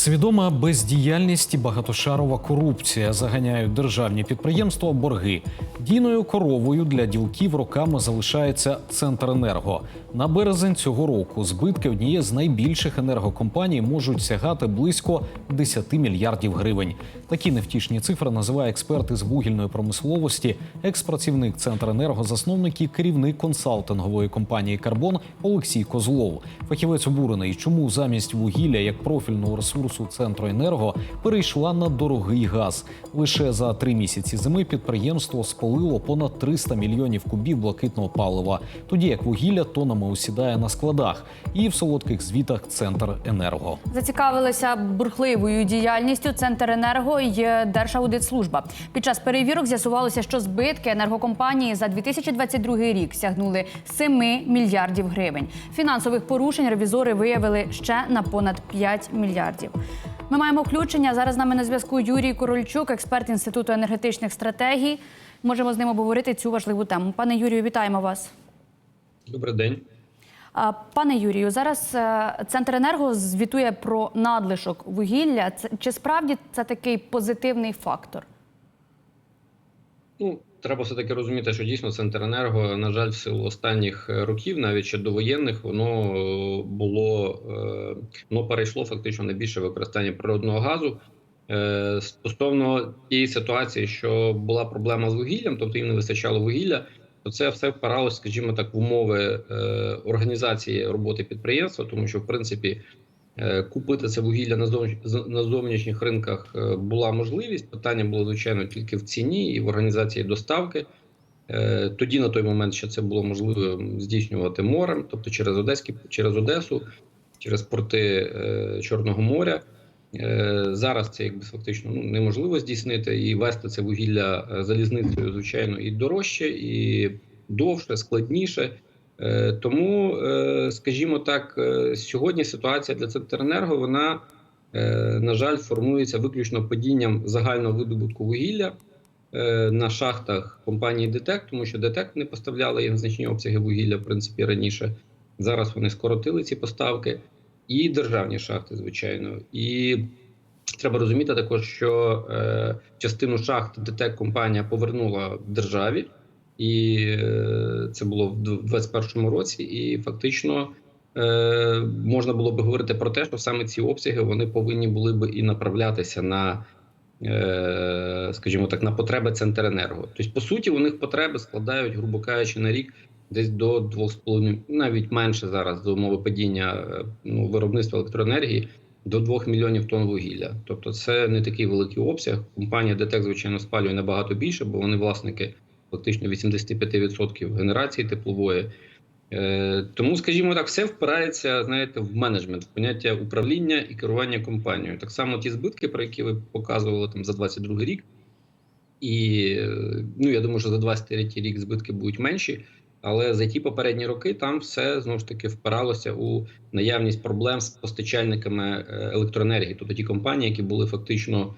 Свідома бездіяльність і багатошарова корупція заганяють державні підприємства борги. Дійною коровою для ділків роками залишається Центренерго. На березень цього року збитки однієї з найбільших енергокомпаній можуть сягати близько 10 мільярдів гривень. Такі невтішні цифри називає експерт із вугільної промисловості, експрацівник Центренерго, засновник і керівник консалтингової компанії Карбон Олексій Козлов. Фахівець обурений, чому замість вугілля як профільного ресурсу Центроенерго перейшла на дорогий газ. Лише за три місяці зими підприємство спалило понад 300 мільйонів кубів блакитного палива, тоді як вугілля тонами усідає на складах і в солодких звітах Центренерго. Зацікавилися бурхливою діяльністю Центренерго й Держаудитслужба. Під час перевірок з'ясувалося, що збитки енергокомпанії за 2022 рік сягнули 7 мільярдів гривень. Фінансових порушень ревізори виявили ще на понад 5 мільярдів. Ми маємо включення. Зараз з нами на зв'язку Юрій Корольчук, експерт інституту енергетичних стратегій. Можемо з ним обговорити цю важливу тему. Пане Юрію, вітаємо вас. Добрий день. Пане Юрію, зараз е, Центренерго звітує про надлишок вугілля. Чи справді це такий позитивний фактор? Ну треба все таки розуміти, що дійсно Центренерго, на жаль, в силу останніх е, років, навіть ще довоєнних, воно е, було е, воно перейшло фактично на більше використання природного газу. Стосовно тієї ситуації, що була проблема з вугіллям, тобто їм не вистачало вугілля, то це все впиралося, скажімо так, в умови організації роботи підприємства, тому що в принципі. Е, Купити це вугілля на зовнішніх ринках е, була можливість. Питання було звичайно тільки в ціні і в організації доставки. Е, Тоді на той момент ще це було можливо здійснювати морем, тобто через Одеський, через Одесу, через порти Чорного моря. Зараз це якби фактично ну, неможливо здійснити і вести це вугілля залізницею, звичайно, і дорожче, і довше, складніше. Е, Тому, е, скажімо так, е, сьогодні ситуація для Центренерго вона, на жаль, формується виключно падінням загального видобутку вугілля на шахтах компанії ДТЕК, тому що ДТЕК не поставляли їм значні обсяги вугілля, в принципі, раніше. Зараз вони скоротили ці поставки, і державні шахти, звичайно. І треба розуміти також, що частину шахт ДТЕК компанія повернула державі. І е, це було в 2021 році, і фактично е, можна було би говорити про те, що саме ці обсяги вони повинні були би і направлятися на, е, скажімо так, на потреби Центренерго. Тобто, по суті, у них потреби складають, грубо кажучи, на рік десь до 2,5, навіть менше зараз за умови падіння ну, виробництва електроенергії. До 2 мільйонів тонн вугілля, тобто це не такий великий обсяг. Компанія ДТЕК, звичайно, спалює набагато більше, бо вони власники фактично 85% генерації теплової. Е, Тому, скажімо так, все впирається, знаєте, в менеджмент, в поняття управління і керування компанією. Так само ті збитки, про які ви показували там за 22 рік. І ну я думаю, що за 23 рік збитки будуть менші. Але за ті попередні роки там все знову ж таки впиралося у наявність проблем з постачальниками е, електроенергії, тобто ті компанії, які були фактично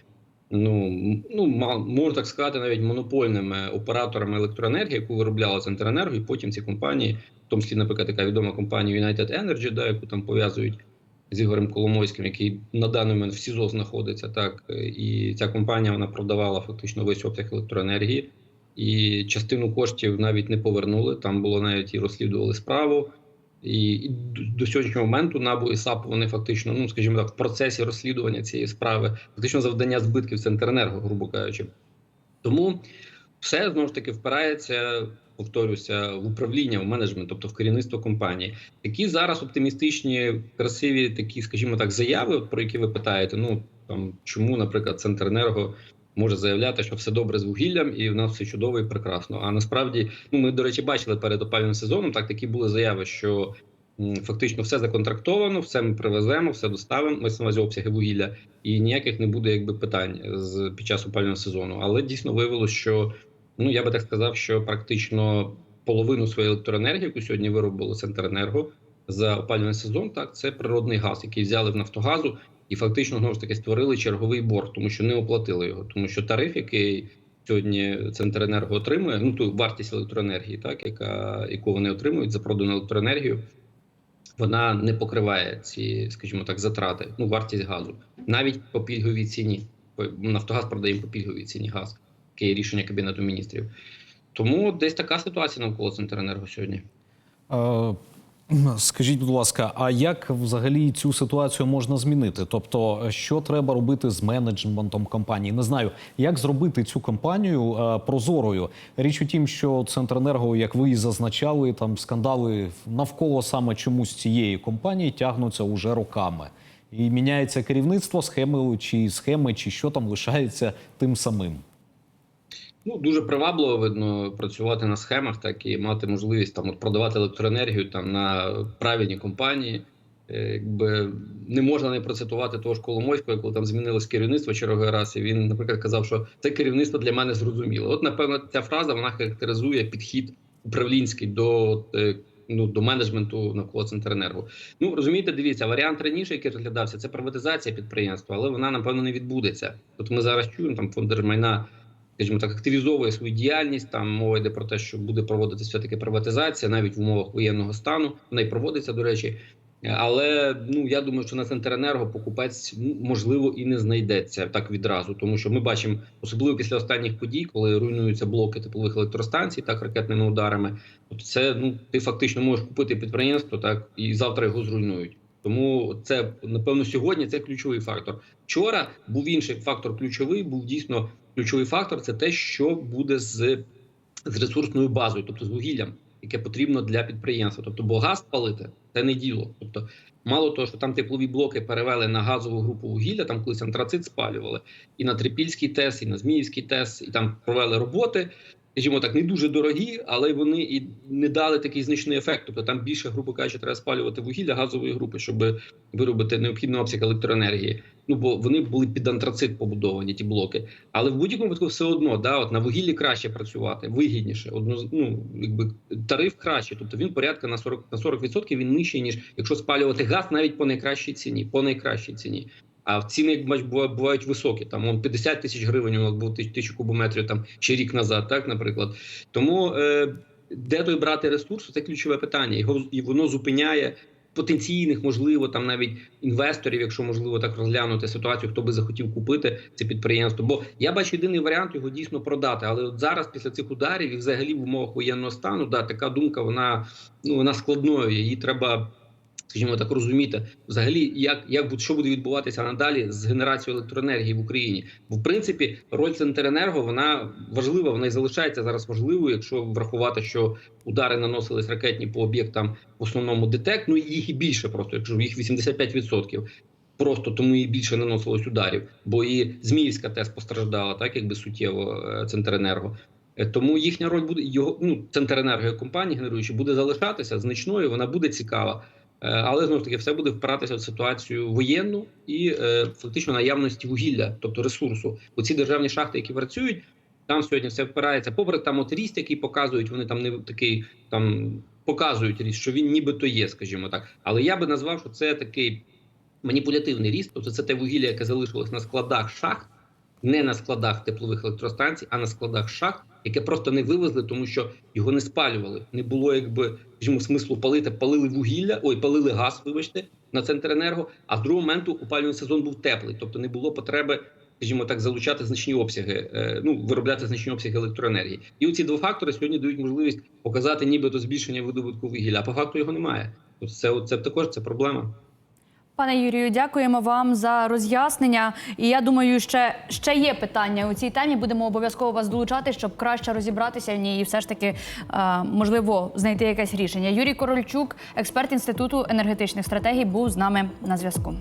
ну, ну можна так сказати, навіть монопольними операторами електроенергії, яку виробляла Центренерго, і потім ці компанії, в тому числі, наприклад, така відома компанія United Energy, да, яку там пов'язують з Ігорем Коломойським, який на даний момент в СІЗО знаходиться, так і ця компанія вона продавала фактично весь обсяг електроенергії. І частину коштів навіть не повернули. Там було навіть і розслідували справу. І, до- сьогоднішнього моменту НАБУ і САП вони фактично, ну скажімо так, в процесі розслідування цієї справи, фактично завдання збитків Центренерго, грубо кажучи. Тому все знову ж таки впирається, повторюся, в управління, в менеджмент, тобто в керівництво компанії. Такі зараз оптимістичні, красиві такі, скажімо так, заяви, про які ви питаєте. Ну там чому, наприклад, Центренерго може заявляти, що все добре з вугіллям, і в нас все чудово і прекрасно. А насправді, ну ми до речі, бачили перед опалювальним сезоном. Так такі були заяви, що фактично все законтрактовано, все ми привеземо, все доставимо. Ми увазі обсяги вугілля, і ніяких не буде якби питань з під час опалювального сезону. Але дійсно виявилося, що ну я би так сказав, що практично половину своєї електроенергії, яку сьогодні виробило Центренерго за опалювальний сезон, так це природний газ, який взяли в Нафтогазу і фактично знову ж таки створили черговий борг, тому що не оплатили його, тому що тариф, який сьогодні Центренерго отримує, ну ту вартість електроенергії, так яка яку вони отримують за продану електроенергію, вона не покриває ці, скажімо так, затрати, ну вартість газу, навіть по пільговій ціні. Нафтогаз продає по пільговій ціні газ, яке є рішення Кабінету міністрів. Тому десь така ситуація навколо Центренерго сьогодні. Скажіть, будь ласка, а як взагалі цю ситуацію можна змінити? Тобто, що треба робити з менеджментом компанії? Не знаю, як зробити цю компанію е, прозорою. Річ у тім, що Центренерго, як ви і зазначали, там скандали навколо саме чомусь цієї компанії тягнуться уже роками. І міняється керівництво схеми чи схеми, чи що там лишається тим самим. Ну дуже привабливо видно працювати на схемах, так і мати можливість там от продавати електроенергію там на правильні компанії. Е, Якби не можна не процитувати того ж Коломойського, коли там змінилось керівництво черговий раз, і він, наприклад, казав, що це керівництво для мене зрозуміло. От, напевно, ця фраза вона характеризує підхід управлінський до е, ну до менеджменту навколо Центренерго. Ну розумієте, дивіться, варіант раніше, який розглядався, це приватизація підприємства, але вона напевно не відбудеться. От ми зараз чуємо там фонд держмайна скажімо так, активізовує свою діяльність. Там мова йде про те, що буде проводитися таки приватизація, навіть в умовах воєнного стану. Вона й проводиться, до речі. Але ну я думаю, що на Центренерго покупець ну, можливо і не знайдеться так відразу, тому що ми бачимо, особливо після останніх подій, коли руйнуються блоки теплових електростанцій, так ракетними ударами. Тобто, це ну ти фактично можеш купити підприємство, так і завтра його зруйнують. Тому це напевно сьогодні це ключовий фактор. Вчора був інший фактор ключовий. Був дійсно ключовий фактор. Це те, що буде з, з ресурсною базою, тобто з вугіллям, яке потрібно для підприємства. Тобто, бо газ палити це не діло. Тобто, мало того, що там теплові блоки перевели на газову групу вугілля, там колись антрацит спалювали, і на Трипільський ТЕС, і на Зміївський ТЕС, і там провели роботи. Скажімо так, не дуже дорогі, але вони і не дали такий значний ефект. Тобто там більше, грубо кажучи, треба спалювати вугілля газової групи, щоб виробити необхідний обсяг електроенергії. Ну бо вони були під антрацит побудовані, ті блоки. Але в будь-якому випадку все одно да, от на вугіллі краще працювати, вигідніше. Одно, ну, якби тариф краще. Тобто він порядка на 40%, на 40% він нижчий, ніж якщо спалювати газ навіть по найкращій ціні. По найкращій ціні. А ціни бувають високі. Там он 50 тисяч гривень у нас був тисячу кубометрів там ще рік назад, так наприклад. Тому е, де той брати ресурс, це ключове питання. Його і воно зупиняє потенційних, можливо, там навіть інвесторів, якщо можливо так розглянути ситуацію, хто би захотів купити це підприємство. Бо я бачу єдиний варіант його дійсно продати. Але от зараз, після цих ударів, і взагалі в умовах воєнного стану, да, така думка, вона ну вона складною. Її треба. Скажімо так, розуміти взагалі, як як що буде відбуватися надалі з генерацією електроенергії в Україні. Бо в принципі роль Центренерго вона важлива, вона і залишається зараз важливою, якщо врахувати, що удари наносились ракетні по об'єктам в основному ДТЕК, ну їх і більше, просто якщо їх 85%. Просто тому і більше наносилось ударів, бо і Зміївська ТЕС постраждала, так якби суттєво е, Центренерго. Е, Тому їхня роль буде його ну Центренерго компанії генеруючи буде залишатися значною. Вона буде цікава. Е, Але знову ж таки все буде впиратися в ситуацію воєнну і е, фактично наявності вугілля, тобто ресурсу. Оці державні шахти, які працюють, там сьогодні все впирається. Попри там от ріст, який показують, вони там не такий там показують ріст, що він нібито є, скажімо так. Але я би назвав, що це такий маніпулятивний ріст. Тобто це те вугілля, яке залишилось на складах шахт, не на складах теплових електростанцій, а на складах шахт, яке просто не вивезли, тому що його не спалювали. Не було якби скажімо, смислу палити, палили вугілля, ой, палили газ, вибачте, на Центренерго. А з другого моменту опалювальний сезон був теплий, тобто не було потреби. Скажімо так, залучати значні обсяги, е, ну виробляти значні обсяги електроенергії, і оці два фактори сьогодні дають можливість показати, нібито збільшення видобутку вугілля. А по факту його немає. Тобто це, це також це проблема. Пане Юрію, дякуємо вам за роз'яснення. І я думаю, ще, ще є питання у цій темі. Будемо обов'язково вас долучати, щоб краще розібратися в ній і все ж таки е, можливо знайти якесь рішення. Юрій Корольчук, експерт інституту енергетичних стратегій, був з нами на зв'язку.